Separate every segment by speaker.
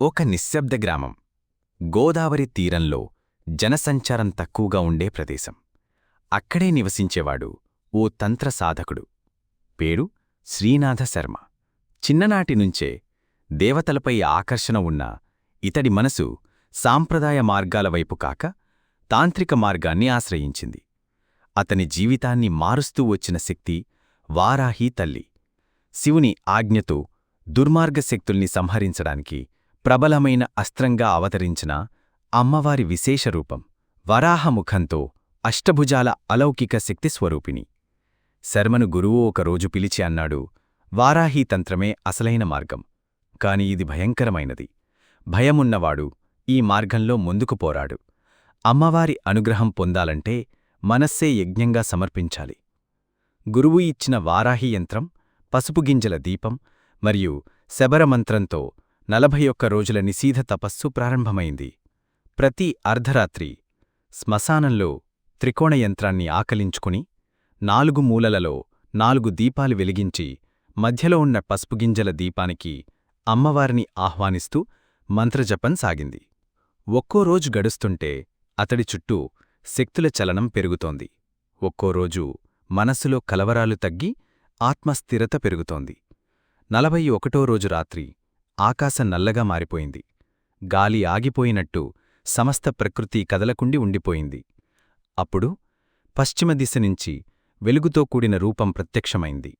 Speaker 1: ఒక నిశ్శబ్ద గ్రామం. గోదావరి తీరంలో జనసంచారం తక్కువగా ఉండే ప్రదేశం. అక్కడే నివసించేవాడు ఓ తంత్ర సాధకుడు. పేరు శ్రీనాథ శర్మ. చిన్ననాటి నుంచే దేవతలపై ఆకర్షణ ఉన్న ఇతడి మనసు సాంప్రదాయ మార్గాల వైపు కాక తాంత్రిక మార్గాన్ని ఆశ్రయించింది. అతని జీవితాన్ని మారుస్తూ వచ్చిన శక్తి వారాహీ తల్లి. శివుని ఆజ్ఞతో దుర్మార్గ శక్తుల్ని సంహరించడానికి ప్రబలమైన అస్త్రంగా అవతరించిన అమ్మవారి విశేషరూపం వరాహముఖంతో అష్టభుజాల అలౌకిక శక్తి స్వరూపిణి శర్మను గురువు ఒకరోజు పిలిచి అన్నాడు వారాహీ తంత్రమే అసలైన మార్గం. కాని ఇది భయంకరమైనది. భయమున్నవాడు ఈ మార్గంలో ముందుకు పోరాడు. అమ్మవారి అనుగ్రహం పొందాలంటే మనస్సే యజ్ఞంగా సమర్పించాలి. గురువు ఇచ్చిన వారాహి యంత్రం పసుపు గింజల దీపం మరియు శబరమంత్రంతో నలభై ఒక్క రోజుల నిశీధ తపస్సు ప్రారంభమైంది. ప్రతి అర్ధరాత్రి శ్మశానంలో త్రికోణయంత్రాన్ని ఆకలించుకుని నాలుగు మూలలలో నాలుగు దీపాలు వెలిగించి మధ్యలో ఉన్న పసుపుగింజల దీపానికి అమ్మవారిని ఆహ్వానిస్తూ మంత్రజపం సాగింది. ఒక్కో రోజు గడుస్తుంటే అతడి చుట్టూ శక్తుల చలనం పెరుగుతోంది. ఒక్కోరోజు మనస్సులో కలవరాలు తగ్గి ఆత్మస్థిరత పెరుగుతోంది. నలభై ఒకటో రోజు రాత్రి ఆకాశం నల్లగా మారిపోయింది. గాలి ఆగిపోయినట్టు సమస్త ప్రకృతి కదలకుండి ఉండిపోయింది. అప్పుడు పశ్చిమ దిశ నుంచి వెలుగుతో కూడిన రూపం ప్రత్యక్షమైంది.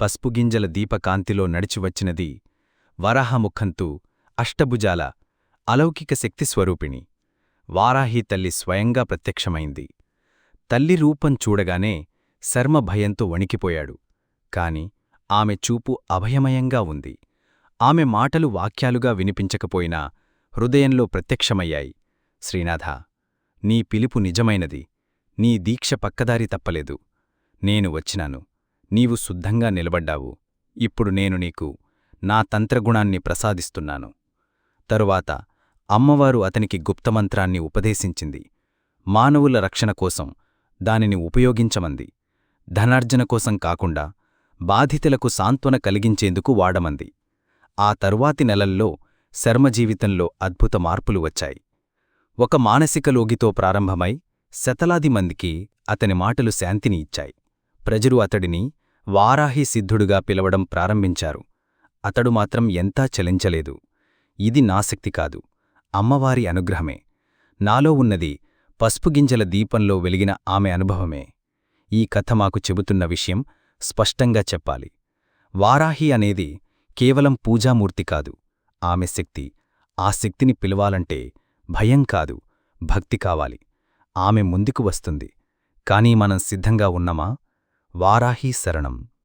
Speaker 1: పసుపుగింజల దీపకాంతిలో నడిచివచ్చినది వరాహముఖంతూ అష్టభుజాల అలౌకిక శక్తి స్వరూపిణి. వారాహి తల్లి స్వయంగా ప్రత్యక్షమైంది. తల్లి రూపం చూడగానే శర్మ భయంతో వణికిపోయాడు. కాని ఆమె చూపు అభయమయంగా ఉంది. ఆమె మాటలు వాక్యాలుగా వినిపించకపోయినా హృదయంలో ప్రత్యక్షమయ్యాయి. శ్రీనాథ నీ పిలుపు నిజమైనది. నీ దీక్ష పక్కదారి తప్పలేదు. నేను వచ్చినాను. నీవు శుద్ధంగా నిలబడ్డావు. ఇప్పుడు నేను నీకు నా తంత్రగుణాన్ని ప్రసాదిస్తున్నాను. తరువాత అమ్మవారు అతనికి గుప్తమంత్రాన్ని ఉపదేశించింది. మానవుల రక్షణ కోసం దానిని ఉపయోగించమంది. ధనార్జన కోసం కాకుండా బాధితులకు సాంత్వన కలిగించేందుకు వాడమంది. ఆ తరువాతి నెలల్లో శర్మజీవితంలో అద్భుత మార్పులు వచ్చాయి. ఒక మానసిక లోగితో ప్రారంభమై శతలాది మందికి అతని మాటలు శాంతిని ఇచ్చాయి. ప్రజలు అతడిని వారాహి సిద్ధుడుగా పిలవడం ప్రారంభించారు. అతడు మాత్రం ఎంతా చలించలేదు. ఇది నా శక్తి కాదు. అమ్మవారి అనుగ్రహమే. నాలో ఉన్నది పసుపుగింజల దీపంలో వెలిగిన ఆమె అనుభవమే. ఈ కథ మాకు చెబుతున్న విషయం స్పష్టంగా చెప్పాలి. వారాహి అనేది కేవలం పూజామూర్తి కాదు ఆమె శక్తి. ఆ శక్తిని పిలవాలంటే భయం కాదు భక్తి కావాలి. ఆమె ముందుకు వస్తుంది. కానీ మనం సిద్ధంగా ఉన్నమా? వారాహీ శరణం.